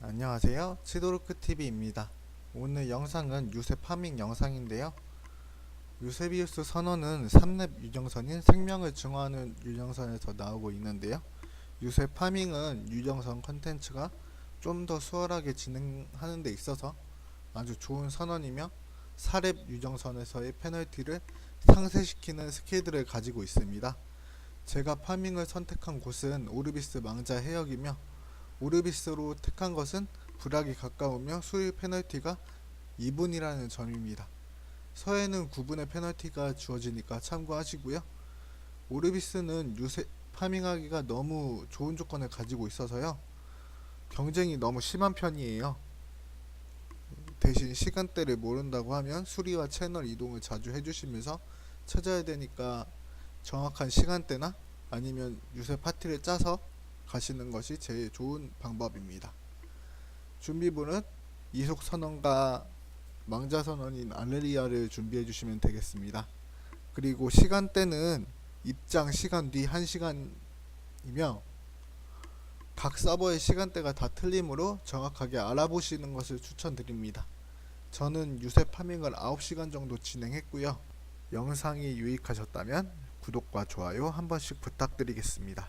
안녕하세요. 치도르크 TV입니다. 오늘 영상은 유세 파밍 영상인데요. 유세비우스 선언은 3렙 유정선인 생명을 증화하는 유정선에서 나오고 있는데요. 유세 파밍은 유정선 컨텐츠가 좀 더 수월하게 진행하는 데 있어서 아주 좋은 선언이며 4렙 유정선에서의 페널티를 상쇄시키는 스킬들을 가지고 있습니다. 제가 파밍을 선택한 곳은 오르비스 망자 해역이며 오르비스로 택한 것은 불악이 가까우며 수일 페널티가 2분이라는 점입니다. 서해는 9분의 페널티가 주어지니까 참고하시고요. 오르비스는 요새 파밍하기가 너무 좋은 조건을 가지고 있어서요. 경쟁이 너무 심한 편이에요. 대신 시간대를 모른다고 하면 수리와 채널 이동을 자주 해주시면서 찾아야 되니까 정확한 시간대나 아니면 유세 파티를 짜서 가시는 것이 제일 좋은 방법입니다. 준비물은 이속 선언과 망자 선언인 알레리아를 준비해 주시면 되겠습니다. 그리고 시간대는 입장 시간 뒤 1시간이며 각 서버의 시간대가 다 틀리므로 정확하게 알아보시는 것을 추천드립니다. 저는 유세 파밍을 9시간 정도 진행했고요. 영상이 유익하셨다면 구독과 좋아요 한 번씩 부탁드리겠습니다.